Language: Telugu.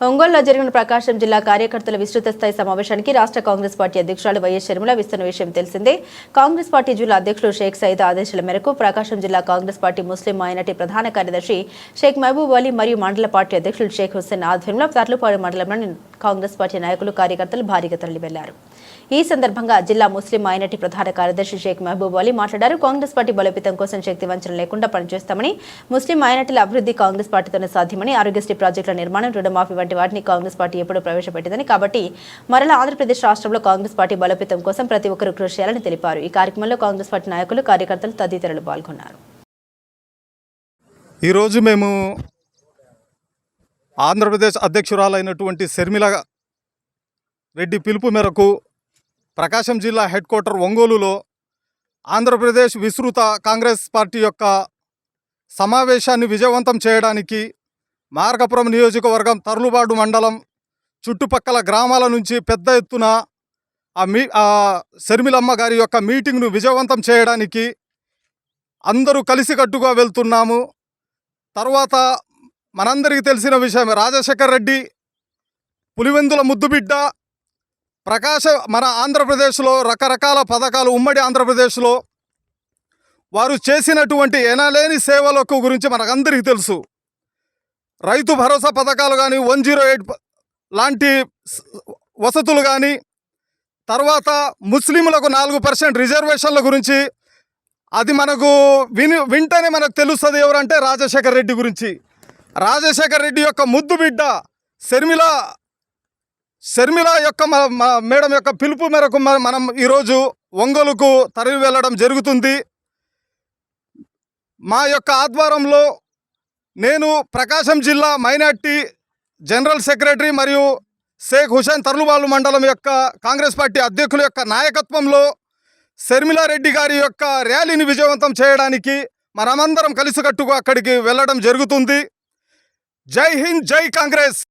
ఒంగోలులో జరిగిన ప్రకాశం జిల్లా కార్యకర్తల విస్తృత స్థాయి సమావేశానికి రాష్ట్ర కాంగ్రెస్ పార్టీ అధ్యక్షురాలు వైఎస్ షర్మిల విస్తున్న విషయం తెలిసిందే. కాంగ్రెస్ పార్టీ జిల్లా అధ్యక్షులు షేక్ సయీద్ ఆదేశాల మేరకు ప్రకాశం జిల్లా కాంగ్రెస్ పార్టీ ముస్లిం మైనార్టీ ప్రధాన కార్యదర్శి షేక్ మహబూబ్ అలీ మరియు మండల పార్టీ అధ్యక్షులు షేక్ హుస్సేన్ ఆధ్వర్యంలో తర్లుపాడు మండలంలోని కాంగ్రెస్ పార్టీ నాయకులు కార్యకర్తలు భారీగా తరలివెళ్ళారు. ఈ సందర్భంగా జిల్లా ముస్లిం మైనార్టీ ప్రధాన కార్యదర్శి షేక్ మహబూబ్ అలీ మాట్లాడారు. కాంగ్రెస్ పార్టీ బలోపేతం కోసం శక్తి వంచన లేకుండా పనిచేస్తామని ముస్లిం మైనార్టీల అభివృద్ధి కాంగ్రెస్ పార్టీతోనే సాధ్యమని ఆరోగ్యశ్రీ ప్రాజెక్టుల నిర్మాణం రుణమాఫీ వంటి వాటిని కాంగ్రెస్ పార్టీ ఎప్పుడూ ప్రవేశపెట్టిందని కాబట్టి మరలా ఆంధ్రప్రదేశ్ రాష్ట్రంలో కాంగ్రెస్ పార్టీ బలోపేతం కోసం ప్రతి ఒక్కరూ కృషి చేయాలని తెలిపారు. ఈ కార్యక్రమంలో కాంగ్రెస్ పార్టీ నాయకులు కార్యకర్తలు తదితరులు పాల్గొన్నారు. ఈరోజు మేము ఆంధ్రప్రదేశ్ అధ్యక్షురాలైనటువంటి శర్మిల రెడ్డి పిలుపు మేరకు ప్రకాశం జిల్లా హెడ్ క్వార్టర్ ఒంగోలులో ఆంధ్రప్రదేశ్ విస్తృత కాంగ్రెస్ పార్టీ యొక్క సమావేశాన్ని విజయవంతం చేయడానికి మార్గపురం నియోజకవర్గం తర్లుబాడు మండలం చుట్టుపక్కల గ్రామాల నుంచి పెద్ద ఎత్తున ఆ మీ శర్మిలమ్మ గారి యొక్క మీటింగ్ను విజయవంతం చేయడానికి అందరూ కలిసికట్టుగా వెళ్తున్నాము. తర్వాత మనందరికీ తెలిసిన విషయం రాజశేఖర్ రెడ్డి పులివెందుల ముద్దుబిడ్డ ప్రకాశ మన ఆంధ్రప్రదేశ్లో రకరకాల పథకాలు ఉమ్మడి ఆంధ్రప్రదేశ్లో వారు చేసినటువంటి ఎనలేని సేవలకు గురించి మనకందరికీ తెలుసు. రైతు భరోసా పథకాలు కానీ వన్ జీరో ఎయిట్ లాంటి వసతులు కానీ తర్వాత ముస్లింలకు నాలుగు పర్సెంట్ రిజర్వేషన్ల గురించి అది మనకు విని వింటేనే మనకు తెలుస్తుంది ఎవరంటే రాజశేఖర్ రెడ్డి గురించి. రాజశేఖర్ రెడ్డి యొక్క ముద్దు బిడ్డ శర్మిల శర్మిల యొక్క మేడం యొక్క పిలుపు మేరకు మనం ఈరోజు ఒంగోలుకు తరలి వెళ్ళడం జరుగుతుంది. మా యొక్క ఆధ్వర్యంలో నేను ప్రకాశం జిల్లా మైనార్టీ జనరల్ సెక్రటరీ మరియు షేక్ హుసేన్ తర్లుబాలు మండలం యొక్క కాంగ్రెస్ పార్టీ అధ్యక్షుల యొక్క నాయకత్వంలో శర్మిలారెడ్డి గారి యొక్క ర్యాలీని విజయవంతం చేయడానికి మనమందరం కలిసికట్టుగా అక్కడికి వెళ్ళడం జరుగుతుంది. जय हिंद जय कांग्रेस।